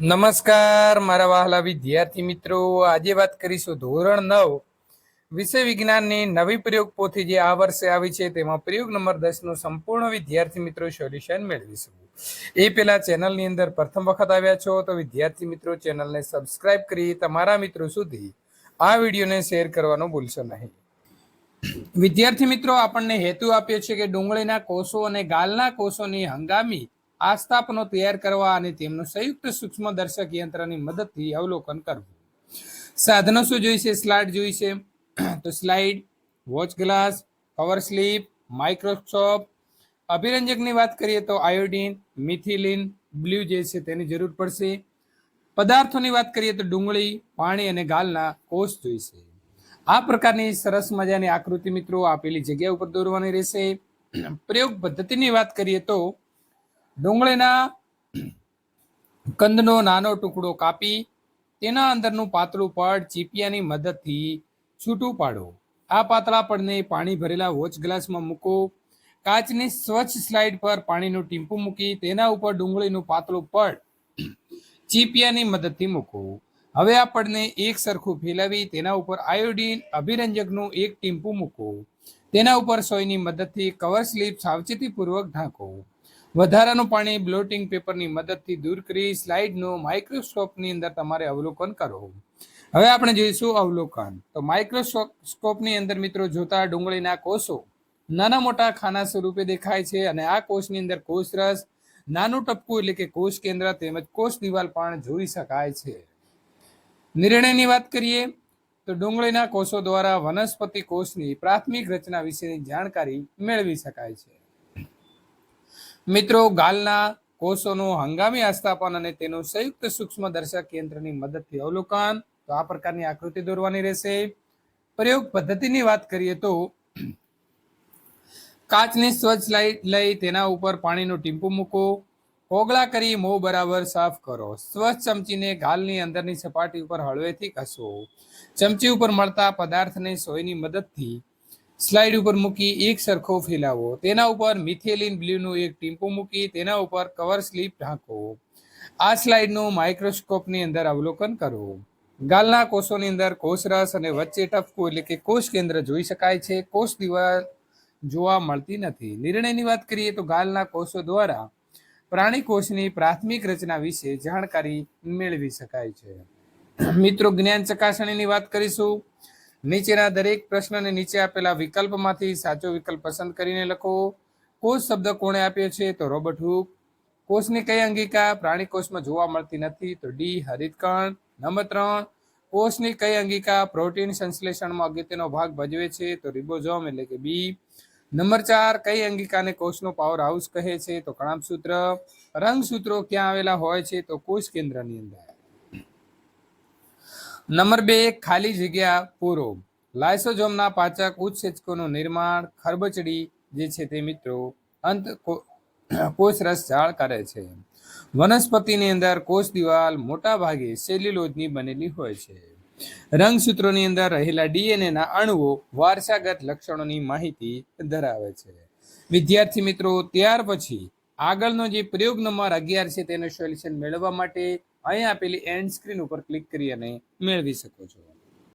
નમસ્કાર, મારા વહાલા વિદ્યાર્થી મિત્રો. આજે વાત કરીશું ધોરણ નવ. વિષય વિજ્ઞાનની નવી પ્રયોગ પોથી જે આ વર્ષે આવી છે, તેમાં પ્રયોગ નંબર દસનું સંપૂર્ણ વિદ્યાર્થી મિત્રો સોલ્યુશન મેળવીશું. એ પેલા ચેનલની અંદર પ્રથમ વખત આવ્યા છો, તો વિદ્યાર્થી મિત્રો ચેનલને સબસ્ક્રાઇબ કરી તમારા મિત્રો સુધી આ વિડીયોને શેર કરવાનું ભૂલશો નહીં. વિદ્યાર્થી મિત્રો, આપણને હેતુ આપ્યો છે કે ડુંગળીના કોષો અને ગાલના કોષોની હંગામી આસ્થાપનો તૈયાર કરવા અને તેમનું સંયુક્ત સૂક્ષ્મ દર્શક યંત્રની મદદથી અવલોકન કરવું. સાધનો શું જોઈશે સ્લાઇડ જોઈશે તો slide, watch glass, cover slip, microscope. અભિરંજકની વાત કરીએ તો આયોડિન, મિથિલિન, બ્લુ જે છે તેની જરૂર પડશે. પદાર્થોની વાત કરીએ તો ડુંગળી, પાણી અને ગાલના કોષ જોઈશે આ પ્રકારની સરસ મજાની આકૃતિ મિત્રો આપેલી જગ્યા ઉપર દોરવાની રહેશે. પ્રયોગ પદ્ધતિની વાત કરીએ તો ડુંગળીના કંદનો નાનો ટુકડો કાપી તેના અંદરનું પાતળું પડ ચીપિયાની મદદથી છૂટું પાડો. આ પાતળા પડને પાણી ભરેલા વોચ ગ્લાસમાં મૂકો. કાચની સ્વચ્છ સ્લાઇડ પર પાણીનું ટીમ્પું મૂકી તેના ઉપર ડુંગળીનું પાતળું પડ ચીપિયાની મદદથી મૂકો. હવે આ પડને એક સરખું ફેલાવી તેના ઉપર આયોડીન અભિરંજકનું એક ટીમ્પું મૂકો. તેના ઉપર સોયની મદદથી કવર સ્લીપ સાવચેતીપૂર્વક ઢાંકો. વધારાનું પાણી બ્લોટિંગ પેપરની મદદથી દૂર કરી સ્લાઇડનું માઇક્રોસ્કોપની અંદર તમારે અવલોકન કરવું. હવે આપણે જોઈશું અવલોકન. તો માઇક્રોસ્કોપની અંદર મિત્રો જોતા ડુંગળીના કોષો નાના મોટા ખાના સ્વરૂપે દેખાય છે અને આ કોષની અંદર કોષરસ નાનું ટપકું એટલે કે કોષ કેન્દ્ર તેમજ કોષ દિવાલ પણ જોઈ શકાય છે. નિર્ણયની વાત કરીએ તો ડુંગળીના કોષો દ્વારા વનસ્પતિ કોષની પ્રાથમિક રચના વિશેની જાણકારી મેળવી શકાય છે. મિત્રો, ગાલના કોષોનું હંગામી આસ્થાપન અને તેનું સંયુક્ત સૂક્ષ્મ દર્શક યંત્રની મદદથી અવલોકન. તો આ પ્રકારની આકૃતિ દોરવાની રહેશે. પ્રયોગ પદ્ધતિની વાત કરીએ તો, કાચની સ્વચ્છ લઈ તેના ઉપર પાણીનું ટીમ્પું મૂકો. કોગળા કરી મોં બરાબર સાફ કરો. સ્વચ્છ ચમચીને ગાલની અંદરની સપાટી ઉપર હળવેથી ઘસો. ચમચી ઉપર મળતા પદાર્થને સોયની મદદથી સ્લાઇડ ઉપર મૂકી એક સરખો ફેલાવો. તેના ઉપર મિથેલિન બ્લ્યુનું એક ટીમ્પું મૂકી તેના ઉપર કવર સ્લીપ ઢાંકો. આ સ્લાઇડનું માઇક્રોસ્કોપની અંદર અવલોકન કરો. ગાલના કોષોની અંદર કોષરસ અને વચ્ચે ટપકું એટલે કે કોષ કેન્દ્ર જોઈ શકાય છે. કોષ દિવાલ જોવા મળતી નથી. નિર્ણયની વાત કરીએ તો ગાલના કોષો દ્વારા પ્રાણી કોષની પ્રાથમિક રચના વિશે જાણકારી મેળવી શકાય છે. મિત્રો, જ્ઞાન ચકાસણીની વાત કરીશું. નીચેના દરેક પ્રશ્નને નીચે આપેલા વિકલ્પમાંથી સાચો વિકલ્પ પસંદ કરીને લખો. કોષ શબ્દ કોણે આપ્યો છે? તો રોબર્ટ હુક. કોષની કઈ અંગિકા પ્રાણી કોષમાં જોવા મળતી નથી? તો ડી, હરિતકણ. નંબર ત્રણ, કોષની કઈ અંગિકા પ્રોટીન સંશ્લેષણમાં અગત્યનો ભાગ ભજવે છે? તો રિબોઝોમ એટલે કે બી. નંબર ચાર, કઈ અંગિકાને કોષનો પાવર હાઉસ કહે છે? તો કણાભસૂત્ર રંગસૂત્રો ક્યાં આવેલા હોય છે? તો કોષ કેન્દ્રની અંદર. નંબર બે, ખાલી જગ્યા પૂરો. લાયસોજોમના પાચક ઉત્સેચકોનું નિર્માણ, ખરબચડી જે છે તે મિત્રો અંત કોષરસ ઝાડ કરે છે. વનસ્પતિની અંદર કોષ દિવાલ મોટા ભાગે સેલ્યુલોજની બનેલી હોય છે. રંગસૂત્રોની અંદર રહેલા ડીએનએના અણુઓ વારસાગત લક્ષણોની માહિતી ધરાવે છે. વિદ્યાર્થી મિત્રો, ત્યાર પછી આગળનો જે પ્રયોગ નંબર અગિયાર છે તેનું સોલ્યુશન મેળવવા માટે અહીં આપેલી એન્ડ સ્ક્રીન ઉપર ક્લિક કરી અને મેળવી શકો છો.